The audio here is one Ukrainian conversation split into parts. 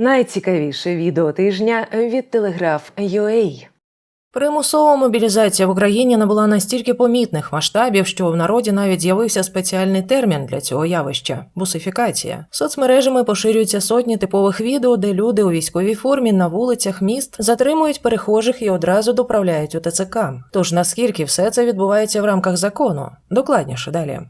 Найцікавіше відео тижня від Телеграф.UA. Примусова мобілізація в Україні набула настільки помітних масштабів, що в народі навіть з'явився спеціальний термін для цього явища бусифікація. Соцмережами поширюються сотні типових відео, де люди у військовій формі на вулицях міст затримують перехожих і одразу доправляють у ТЦК. Тож наскільки все це відбувається в рамках закону? Докладніше далі.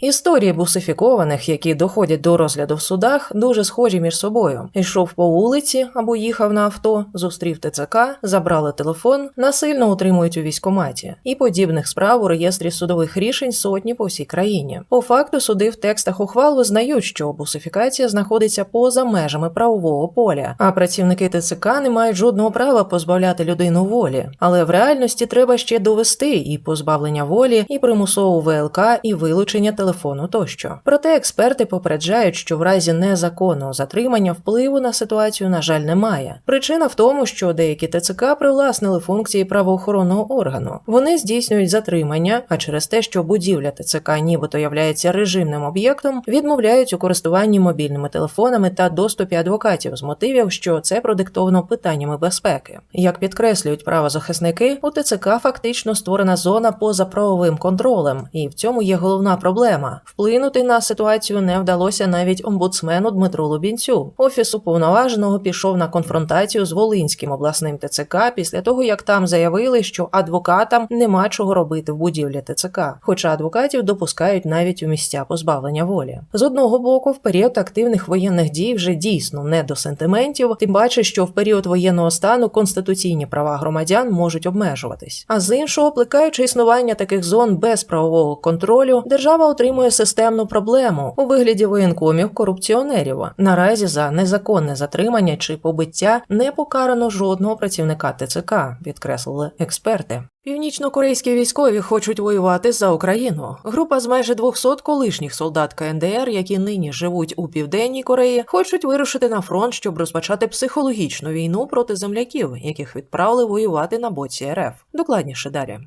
Історії бусифікованих, які доходять до розгляду в судах, дуже схожі між собою. Йшов по вулиці або їхав на авто, зустрів ТЦК, забрали телефон, насильно утримують у військоматі. І подібних справ у реєстрі судових рішень сотні по всій країні. По факту суди в текстах ухвал визнають, що бусифікація знаходиться поза межами правового поля, а працівники ТЦК не мають жодного права позбавляти людину волі. Але в реальності треба ще довести і позбавлення волі, і примусову ВЛК, і вилучення телефону тощо. Проте експерти попереджають, що в разі незаконного затримання впливу на ситуацію, на жаль, немає. Причина в тому, що деякі ТЦК привласнили функції правоохоронного органу. Вони здійснюють затримання, а через те, що будівля ТЦК нібито являється режимним об'єктом, відмовляють у користуванні мобільними телефонами та доступі адвокатів з мотивів, що це продиктовано питаннями безпеки. Як підкреслюють правозахисники, у ТЦК фактично створена зона поза правовим контролем, і в цьому є головна проблема. Вплинути на ситуацію не вдалося навіть омбудсмену Дмитру Лубінцю. Офіс уповноваженого пішов на конфронтацію з Волинським обласним ТЦК після того, як там заявили, що адвокатам нема чого робити в будівлі ТЦК, хоча адвокатів допускають навіть у місця позбавлення волі. З одного боку, в період активних воєнних дій вже дійсно не до сентиментів, тим паче, що в період воєнного стану конституційні права громадян можуть обмежуватись. А з іншого, плекаючи існування таких зон без правового контролю, держава отримує системну проблему у вигляді воєнкомів корупціонерів. Наразі за незаконне затримання чи побиття не покарано жодного працівника ТЦК, підкреслили експерти. Північно-корейські військові хочуть воювати за Україну. Група з майже 200 колишніх солдат КНДР, які нині живуть у південній Кореї, хочуть вирушити на фронт, щоб розпочати психологічну війну проти земляків, яких відправили воювати на боці РФ. Докладніше далі.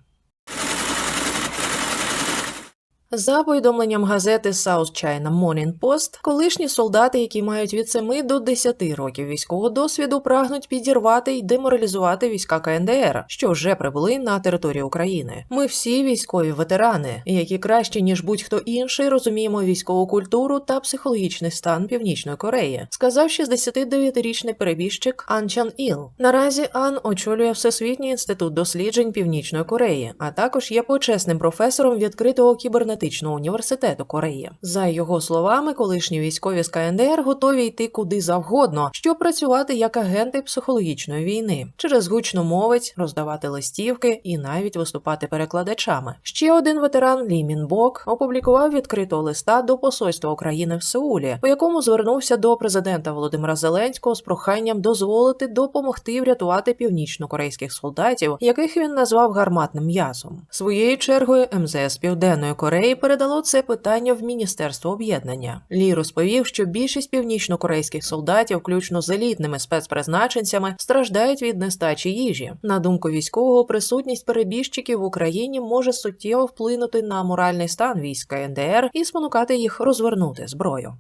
За повідомленням газети South China Morning Post, колишні солдати, які мають від 7 до 10 років військового досвіду, прагнуть підірвати й деморалізувати війська КНДР, що вже прибули на територію України. Ми всі військові ветерани, які краще ніж будь-хто інший розуміємо військову культуру та психологічний стан Північної Кореї, сказав 69-річний перебіжчик Ан Чан Іл. Наразі Ан очолює Всесвітній інститут досліджень Північної Кореї, а також є почесним професором відкритого кібернетичного університету Кореї. За його словами, колишні військові з КНДР готові йти куди завгодно, щоб працювати як агенти психологічної війни, через гучномовець, роздавати листівки і навіть виступати перекладачами. Ще один ветеран Лі Мінбок опублікував відкритого листа до посольства України в Сеулі, у якому звернувся до президента Володимира Зеленського з проханням дозволити допомогти врятувати північно-корейських солдатів, яких він назвав гарматним м'ясом. Своєю чергою МЗС Південної Кореї передало це питання в Міністерство об'єднання. Лі розповів, що більшість північно-корейських солдатів, включно з елітними спецпризначенцями, страждають від нестачі їжі. На думку військового, присутність перебіжчиків в Україні може суттєво вплинути на моральний стан військ КНДР і спонукати їх розвернути зброю.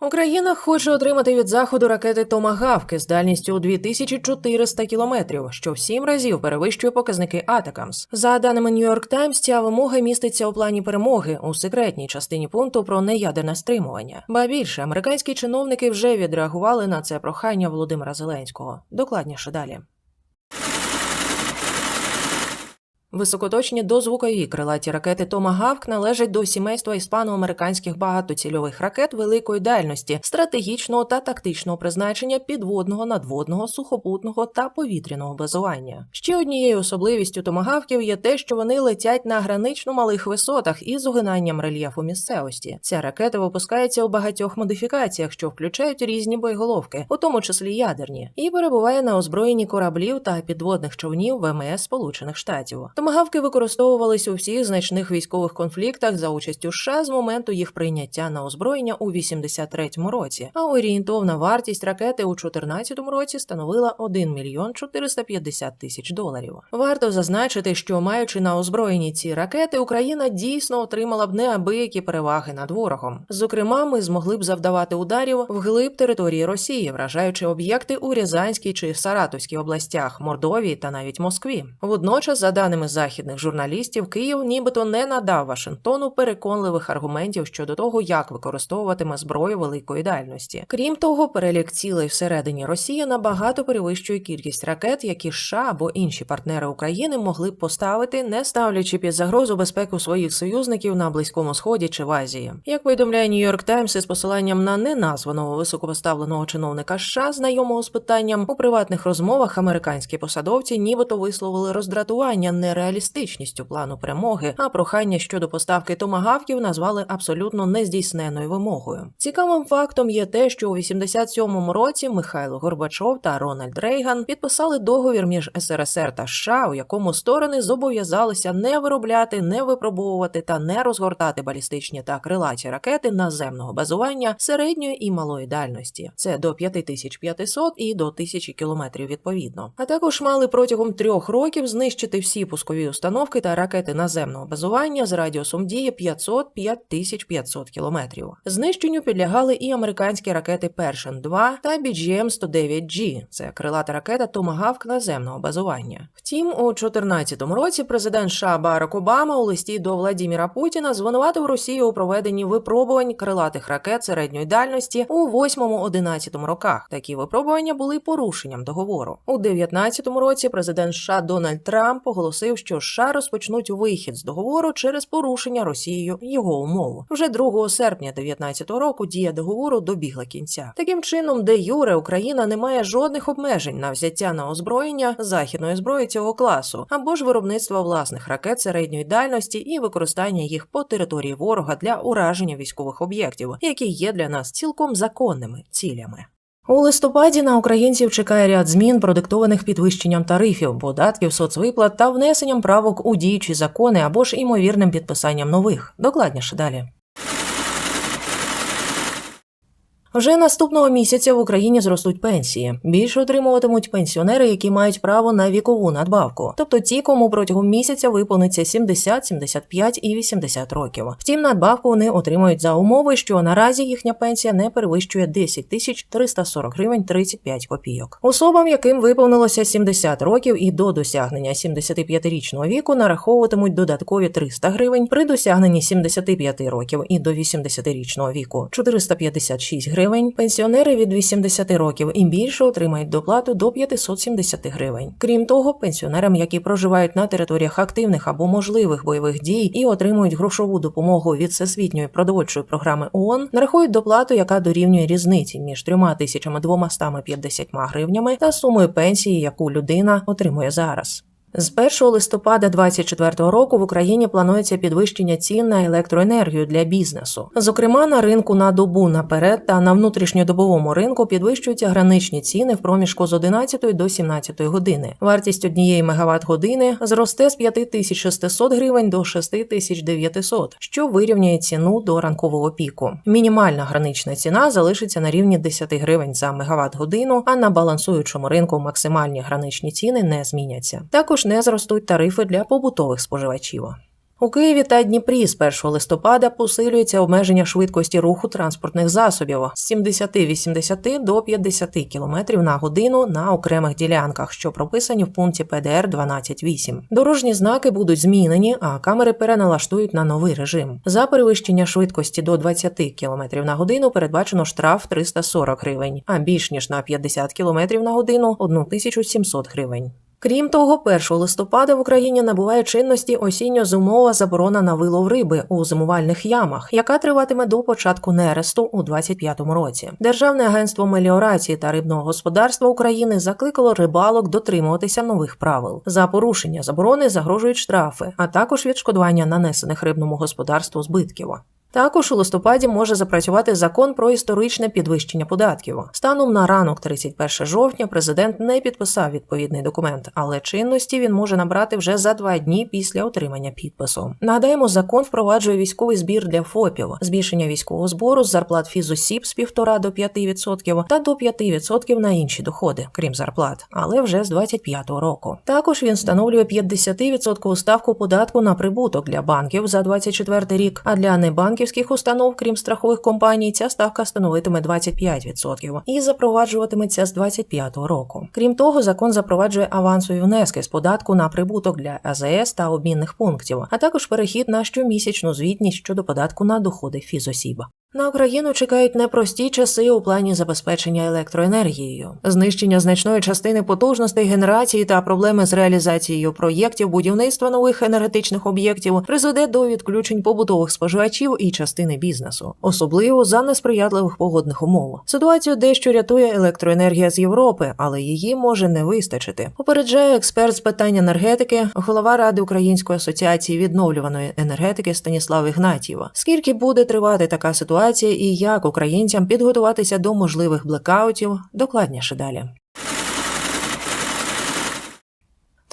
Україна хоче отримати від заходу ракети Томагавки з дальністю у 2400 кілометрів, що в сім разів перевищує показники Атакамс. За даними York Times, ця вимога міститься у плані перемоги у секретній частині пункту про неядерне стримування. Ба більше американські чиновники вже відреагували на це прохання Володимира Зеленського. Докладніше далі. Високоточні дозвукові крилаті ракети Томагавк належать до сімейства іспано-американських багатоцільових ракет великої дальності, стратегічного та тактичного призначення підводного, надводного, сухопутного та повітряного базування. Ще однією особливістю томагавків є те, що вони летять на гранично малих висотах із угинанням рельєфу місцевості. Ця ракета випускається у багатьох модифікаціях, що включають різні боєголовки, у тому числі ядерні, і перебуває на озброєнні кораблів та підводних човнів ВМС Сполучених Штатів. Томагавки використовувались у всіх значних військових конфліктах за участю США з моменту їх прийняття на озброєння у 83-му році. А орієнтовна вартість ракети у 2014 році становила 1 мільйон 450 тисяч доларів. Варто зазначити, що маючи на озброєнні ці ракети, Україна дійсно отримала б неабиякі переваги над ворогом. Зокрема, ми змогли б завдавати ударів вглиб території Росії, вражаючи об'єкти у Рязанській чи Саратовській областях, Мордовії та навіть Москві. Водночас, за даними західних журналістів, Київ нібито не надав Вашингтону переконливих аргументів щодо того, як використовуватиме зброю великої дальності. Крім того, перелік цілей всередині Росії набагато перевищує кількість ракет, які США або інші партнери України могли б поставити, не ставлячи під загрозу безпеку своїх союзників на близькому сході чи в Азії. Як повідомляє Нью-Йорк Таймс із посиланням на неназваного високопоставленого чиновника США, знайомого з питанням у приватних розмовах американські посадовці нібито висловили роздратування нереалістичністю плану перемоги, а прохання щодо поставки томагавків назвали абсолютно нездійсненою вимогою. Цікавим фактом є те, що у 87-му році Михайло Горбачов та Рональд Рейган підписали договір між СРСР та США, у якому сторони зобов'язалися не виробляти, не випробовувати та не розгортати балістичні та крилаті ракети наземного базування середньої і малої дальності. Це до 5500 і до 1000 кілометрів відповідно. А також мали протягом трьох років знищити всі пускові установки та ракети наземного базування з радіусом дії 500-5500 кілометрів. Знищенню підлягали і американські ракети Першин 2 та BGM-109G. Це крилата ракета Томагавк наземного базування. Втім, у 2014 році президент США Барак Обама у листі до Владіміра Путіна звинуватив Росію у проведенні випробувань крилатих ракет середньої дальності у 8-11 роках. Такі випробування були порушенням договору. У 2019 році президент США Дональд Трамп оголосив, що США розпочнуть вихід з договору через порушення Росією його умов. Вже 2 серпня 2019 року дія договору добігла кінця. Таким чином, де юре Україна не має жодних обмежень на взяття на озброєння західної зброї цього класу або ж виробництва власних ракет середньої дальності і використання їх по території ворога для ураження військових об'єктів, які є для нас цілком законними цілями. У листопаді на українців чекає ряд змін, продиктованих підвищенням тарифів, податків, соцвиплат та внесенням правок у діючі закони або ж імовірним підписанням нових. Докладніше далі. Вже наступного місяця в Україні зростуть пенсії. Більше отримуватимуть пенсіонери, які мають право на вікову надбавку, тобто ті, кому протягом місяця виповниться 70, 75 і 80 років. Втім, надбавку вони отримують за умови, що наразі їхня пенсія не перевищує 10 тисяч 340 гривень 35 копійок. Особам, яким виповнилося 70 років і до досягнення 75-річного віку, нараховуватимуть додаткові 300 гривень при досягненні 75 років і до 80-річного віку 456 гривень гривень. Пенсіонери від 80 років і більше отримають доплату до 570 гривень. Крім того, пенсіонерам, які проживають на територіях активних або можливих бойових дій і отримують грошову допомогу від всесвітньої продовольчої програми ООН, нарахують доплату, яка дорівнює різниці між 3250 гривнями та сумою пенсії, яку людина отримує зараз. З 1 листопада 2024 року в Україні планується підвищення цін на електроенергію для бізнесу. Зокрема, на ринку на добу наперед та на внутрішньодобовому ринку підвищуються граничні ціни в проміжку з 11 до 17 години. Вартість однієї мегаватт години зросте з 5600 гривень до 6900, що вирівняє ціну до ранкового піку. Мінімальна гранична ціна залишиться на рівні 10 гривень за мегаватт годину, а на балансуючому ринку максимальні граничні ціни не зміняться. Також не зростуть тарифи для побутових споживачів. У Києві та Дніпрі з 1 листопада посилюється обмеження швидкості руху транспортних засобів з 70-80 до 50 км на годину на окремих ділянках, що прописані в пункті ПДР 12.8. Дорожні знаки будуть змінені, а камери переналаштують на новий режим. За перевищення швидкості до 20 км на годину передбачено штраф 340 гривень, а більш ніж на 50 км на годину 1700 гривень. Крім того, 1 листопада в Україні набуває чинності осінньо-зимова заборона на вилов риби у зимувальних ямах, яка триватиме до початку нересту у 2025 році. Державне агентство меліорації та рибного господарства України закликало рибалок дотримуватися нових правил. За порушення заборони загрожують штрафи, а також відшкодування нанесених рибному господарству збитків. Також у листопаді може запрацювати закон про історичне підвищення податків. Станом на ранок 31 жовтня президент не підписав відповідний документ, але чинності він може набрати вже за два дні після отримання підпису. Нагадаємо, закон впроваджує військовий збір для ФОПів, збільшення військового збору з зарплат фізосіб з 1,5 до 5% та до 5% на інші доходи, крім зарплат, але вже з 25-го року. Також він встановлює 50% ставку податку на прибуток для банків за 24 рік, а для небанківських установ, крім страхових компаній, ця ставка становитиме 25% і запроваджуватиметься з 25-го року. Крім того, закон запроваджує авансові внески з податку на прибуток для АЗС та обмінних пунктів, а також перехід на щомісячну звітність щодо податку на доходи фізосіб. На Україну чекають непрості часи у плані забезпечення електроенергією, знищення значної частини потужностей генерації та проблеми з реалізацією проєктів будівництва нових енергетичних об'єктів призведе до відключень побутових споживачів і частини бізнесу, особливо за несприятливих погодних умов. Ситуацію дещо рятує електроенергія з Європи, але її може не вистачити. Попереджає експерт з питань енергетики, голова ради Української асоціації відновлюваної енергетики Станіслав Ігнатієва. Скільки буде тривати така ситуація і як українцям підготуватися до можливих блекаутів, докладніше далі.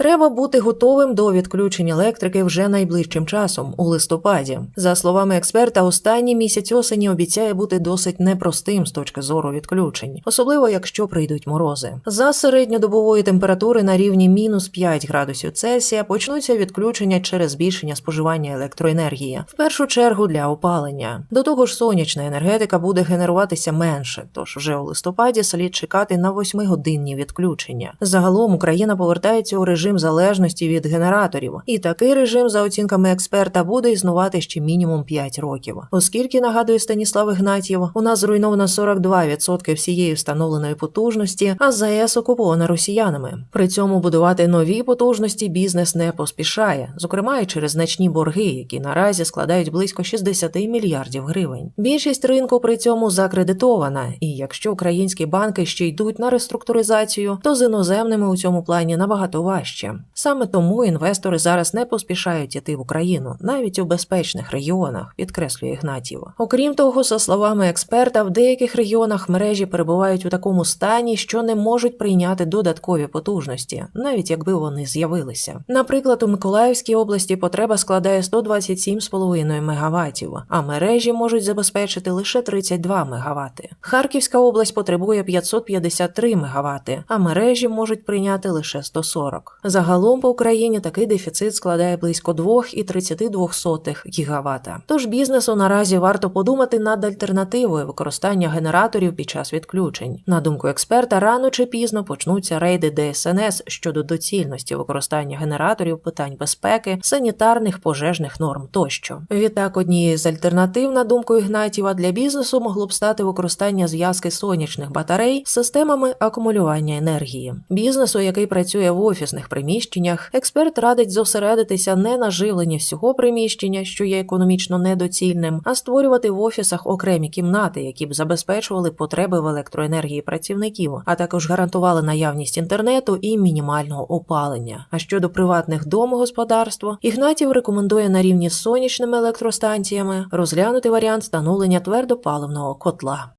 Треба бути готовим до відключень електрики вже найближчим часом у листопаді. За словами експерта, останній місяць осені обіцяє бути досить непростим з точки зору відключень, особливо якщо прийдуть морози. За середньодобової температури на рівні мінус 5 градусів Цельсія почнуться відключення через збільшення споживання електроенергії, в першу чергу для опалення. До того ж, сонячна енергетика буде генеруватися менше, тож вже у листопаді слід чекати на 8-годинні відключення. Загалом Україна повертається у режим залежності від генераторів, і такий режим, за оцінками експерта, буде існувати ще мінімум 5 років. Оскільки нагадує Станіслав Ігнатьєв, у нас зруйновано 42% всієї встановленої потужності, а ЗАЕС окупована росіянами. При цьому будувати нові потужності бізнес не поспішає, зокрема і через значні борги, які наразі складають близько 60 мільярдів гривень. Більшість ринку при цьому закредитована, і якщо українські банки ще йдуть на реструктуризацію, то з іноземними у цьому плані набагато важче. Саме тому інвестори зараз не поспішають іти в Україну, навіть у безпечних регіонах, підкреслює Ігнатів. Окрім того, за словами експерта, в деяких регіонах мережі перебувають у такому стані, що не можуть прийняти додаткові потужності, навіть якби вони з'явилися. Наприклад, у Миколаївській області потреба складає 127,5 МВт, а мережі можуть забезпечити лише 32 МВт. Харківська область потребує 553 МВт, а мережі можуть прийняти лише 140. Загалом по Україні такий дефіцит складає близько 2,32 ГВт. Тож бізнесу наразі варто подумати над альтернативою використання генераторів під час відключень. На думку експерта, рано чи пізно почнуться рейди ДСНС щодо доцільності використання генераторів питань безпеки, санітарних пожежних норм тощо. Відтак, однією з альтернатив, на думку Ігнатіва, для бізнесу могло б стати використання зв'язки сонячних батарей з системами акумулювання енергії. Бізнесу, який працює в офісних приміщеннях, експерт радить зосередитися не на живленні всього приміщення, що є економічно недоцільним, а створювати в офісах окремі кімнати, які б забезпечували потреби в електроенергії працівників, а також гарантували наявність інтернету і мінімального опалення. А щодо приватних домогосподарств, Ігнатів рекомендує на рівні з сонячними електростанціями розглянути варіант встановлення твердопаливного котла.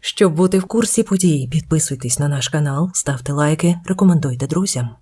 Щоб бути в курсі подій, підписуйтесь на наш канал, ставте лайки, рекомендуйте друзям.